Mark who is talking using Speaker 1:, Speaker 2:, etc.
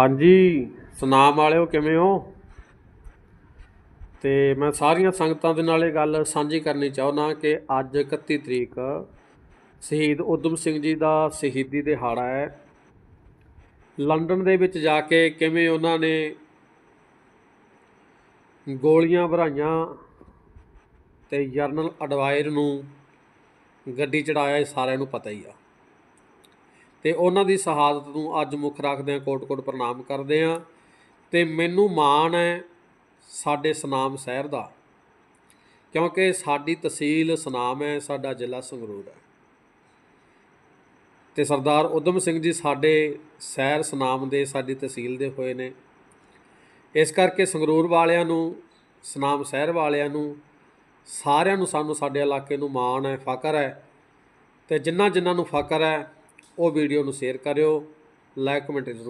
Speaker 1: ਹਾਂਜੀ, ਸੁਨਾਮ ਵਾਲਿਓ, ਕਿਵੇਂ ਹੋ? ਤੇ ਮੈਂ ਸਾਰੀਆਂ ਸੰਗਤਾਂ ਦੇ ਨਾਲ ਇਹ ਗੱਲ ਸਾਂਝੀ ਕਰਨੀ ਚਾਹੁੰਦਾ ਕਿ ਅੱਜ 31 ਤਰੀਕ ਸ਼ਹੀਦ ਉਦਮ ਸਿੰਘ ਜੀ ਦਾ ਸ਼ਹੀਦੀ ਦਿਹਾੜਾ ਹੈ। ਲੰਡਨ ਦੇ ਵਿੱਚ ਜਾ ਕੇ ਕਿਵੇਂ ਉਹਨਾਂ ਨੇ ਗੋਲੀਆਂ ਭਰਾਈਆਂ ਤੇ ਜਰਨਲ ਅਡਵਾਇਰ ਨੂੰ ਗੱਡੀ ਚੜਾਇਆ, ਇਹ ਸਾਰਿਆਂ ਨੂੰ ਪਤਾ ਹੀ ਆ। ਤੇ ਉਹਨਾਂ ਦੀ ਸ਼ਹਾਦਤ ਨੂੰ ਅੱਜ ਮੁੱਖ ਰੱਖਦੇ ਹਾਂ ਕੋਟ-ਕੋਟ ਪ੍ਰਣਾਮ ਕਰਦੇ ਹਾਂ। ਤੇ ਮੈਨੂੰ ਮਾਣ ਹੈ ਸਾਡੇ ਸਨਾਮ ਸ਼ਹਿਰ ਦਾ, ਕਿਉਂਕਿ ਸਾਡੀ ਤਹਿਸੀਲ ਸੁਨਾਮ ਹੈ, ਸਾਡਾ ਜ਼ਿਲ੍ਹਾ ਸੰਗਰੂਰ ਹੈ। ਤੇ ਸਰਦਾਰ ਉਦਮ ਸਿੰਘ ਜੀ ਸਾਡੇ ਸੈਰ ਸੁਨਾਮ ਦੇ, ਸਾਡੀ ਤਹਿਸੀਲ ਦੇ ਹੋਏ ਨੇ। ਇਸ ਕਰਕੇ ਸੰਗਰੂਰ ਵਾਲਿਆਂ ਨੂੰ, ਸਨਾਮ ਸ਼ਹਿਰ ਵਾਲਿਆਂ ਨੂੰ, ਸਾਰਿਆਂ ਨੂੰ ਸਾਨੂੰ ਸਾਡੇ ਇਲਾਕੇ ਨੂੰ ਮਾਣ ਹੈ ਫਕਰ ਹੈ। ਤੇ ਜਿਨ੍ਹਾਂ ਜਿਨ੍ਹਾਂ ਨੂੰ ਫਕਰ ਹੈ ਉਹ ਵੀਡੀਓ ਨੂੰ ਸ਼ੇਅਰ ਕਰਿਓ ਲਾਈਕ ਕਮੈਂਟ ਜ਼ਰੂਰ